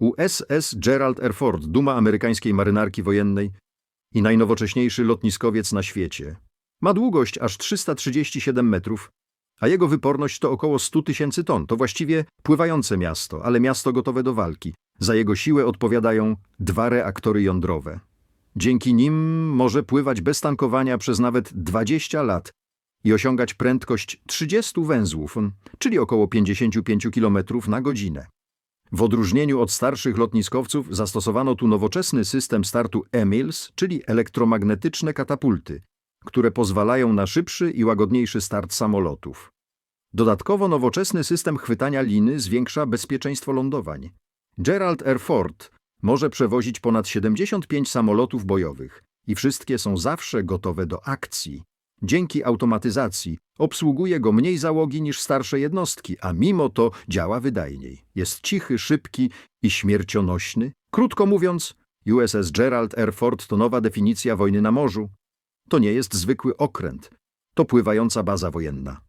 USS Gerald R. Ford, duma amerykańskiej marynarki wojennej i najnowocześniejszy lotniskowiec na świecie. Ma długość aż 337 metrów, a jego wyporność to około 100 tysięcy ton. To właściwie pływające miasto, ale miasto gotowe do walki. Za jego siłę odpowiadają dwa reaktory jądrowe. Dzięki nim może pływać bez tankowania przez nawet 20 lat i osiągać prędkość 30 węzłów, czyli około 55 km na godzinę. W odróżnieniu od starszych lotniskowców zastosowano tu nowoczesny system startu EMILS, czyli elektromagnetyczne katapulty, które pozwalają na szybszy i łagodniejszy start samolotów. Dodatkowo nowoczesny system chwytania liny zwiększa bezpieczeństwo lądowań. Gerald R. Ford może przewozić ponad 75 samolotów bojowych i wszystkie są zawsze gotowe do akcji. Dzięki automatyzacji obsługuje go mniej załogi niż starsze jednostki, a mimo to działa wydajniej. Jest cichy, szybki i śmiercionośny. Krótko mówiąc, USS Gerald R. Ford to nowa definicja wojny na morzu. To nie jest zwykły okręt, to pływająca baza wojenna.